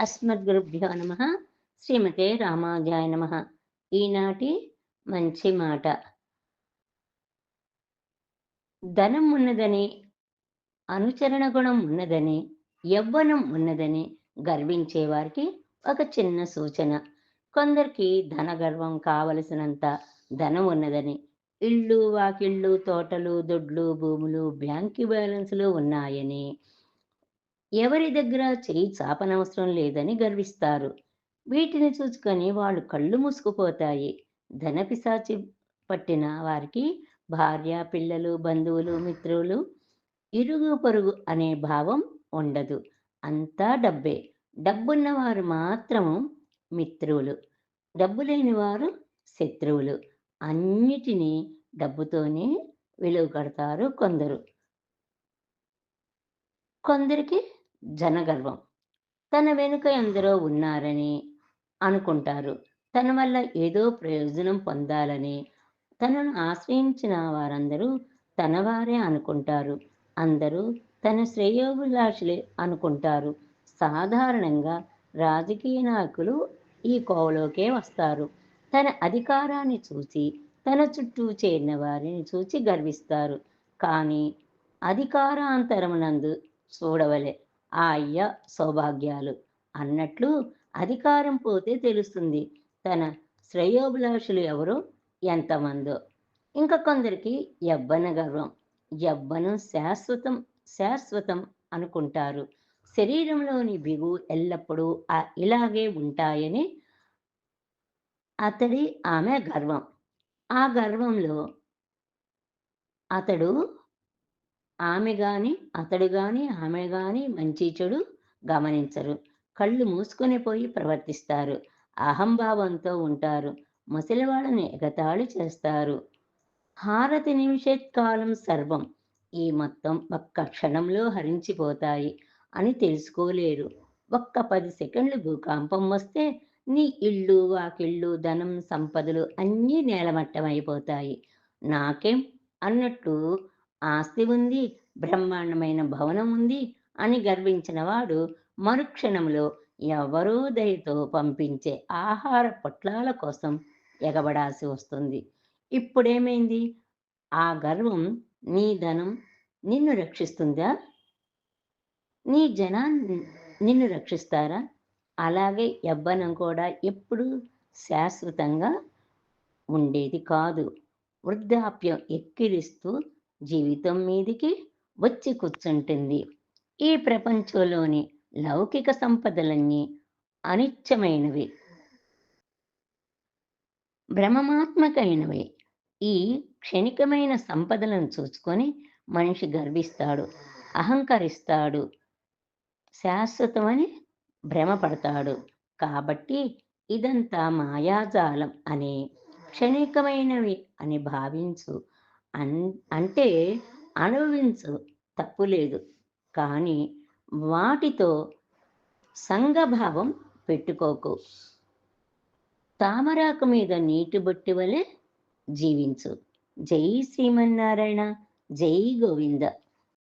అస్మద్గురుభ్యో నమ. శ్రీమతే రామాజాయ నమ. ఈనాటి మంచి మాట. ధనం ఉన్నదని అనుచరణ గుణం ఉన్నదని యవ్వనం ఉన్నదని గర్వించే వారికి ఒక చిన్న సూచన. కొందరికి ధన గర్వం కావలసినంత ధనం ఉన్నదని ఇళ్ళు వాకిళ్ళు తోటలు దొడ్లు భూములు బ్యాంకు బ్యాలెన్సులు ఉన్నాయని ఎవరి దగ్గర చేయి చాపనవసరం లేదని గర్విస్తారు. వీటిని చూసుకొని వాళ్ళు కళ్ళు మూసుకుపోతాయి. ధనపిశాచి పట్టిన వారికి భార్య పిల్లలు బంధువులు మిత్రులు ఇరుగు పొరుగు అనే భావం ఉండదు. అంతా డబ్బే. డబ్బున్నవారు మాత్రము మిత్రులు. డబ్బు లేని వారు శత్రువులు. అన్నిటినీ డబ్బుతోనే విలువ కడతారు కొందరు. కొందరికి జనగర్వం. తన వెనుక ఎందరో ఉన్నారని అనుకుంటారు. తన వల్ల ఏదో ప్రయోజనం పొందాలని తనను ఆశ్రయించిన వారందరూ తనవారే అనుకుంటారు. అందరూ తన శ్రేయోభిలాషులే అనుకుంటారు. సాధారణంగా రాజకీయ నాయకులు ఈ కోవలోకే వస్తారు. తన అధికారాన్ని చూసి తన చుట్టూ చేరిన వారిని చూసి గర్విస్తారు. కానీ అధికారాంతరమునందు చూడవలే. ఆ అయ్య సౌభాగ్యాలు అన్నట్లు అధికారం పోతే తెలుస్తుంది. తన శ్రేయోభిలాషులు ఎవరో? ఎంతమందో. ఇంకా కొందరికి యవ్వన గర్వం యవ్వనం శాశ్వతం శాశ్వతం అనుకుంటారు. శరీరంలోని బిగు ఎల్లప్పుడూ ఇలాగే ఉంటాయని అతడి ఆమె గర్వం. ఆ గర్వంలో అతడు ఆమె కానీ అతడు కానీ ఆమె కానీ మంచి చెడు గమనించరు. కళ్ళు మూసుకొని పోయి ప్రవర్తిస్తారు. అహంభావంతో ఉంటారు. ముసలివాళ్ళని ఎగతాళి చేస్తారు. హారతి నిమిషత్కాలం సర్వం. ఈ మొత్తం ఒక్క క్షణంలో హరించిపోతాయి అని తెలుసుకోలేరు. ఒక్క పది సెకండ్లు భూకంపం వస్తే నీ ఇళ్ళు వాకిళ్ళు ధనం సంపదలు అన్నీ నేలమట్టమైపోతాయి. నాకేం? అన్నట్టు ఆస్తి ఉంది బ్రహ్మాండమైన భవనం ఉంది అని గర్వించినవాడు మరుక్షణంలో ఎవరో దయతో పంపించే ఆహార పొట్లాల కోసం ఎగబడాల్సి వస్తుంది. ఇప్పుడేమైంది? ఆ గర్వం నీ ధనం నిన్ను రక్షిస్తుందా? నీ జనాన్ని నిన్ను రక్షిస్తారా? అలాగే యవ్వనం కూడా ఎప్పుడు శాశ్వతంగా ఉండేది కాదు. వృద్ధాప్యం ఎక్కిరిస్తూ జీవితం మీదికి వచ్చి కూర్చుంటుంది. ఈ ప్రపంచంలోని లౌకిక సంపదలన్నీ అనిత్యమైనవి. భ్రమమాత్మకమైనవి. ఈ క్షణికమైన సంపదలను చూసుకొని మనిషి గర్విస్తాడు అహంకరిస్తాడు శాశ్వతమని భ్రమపడతాడు. కాబట్టి ఇదంతా మాయాజాలం అనే క్షణికమైనవి అని భావించు. అన్ అంటే అనుభవించు తప్పులేదు. కానీ వాటితో సంఘభావం పెట్టుకోకు. తామరాకు మీద నీటి బొట్టి వలె జీవించు. జై శ్రీమన్నారాయణ జై గోవింద.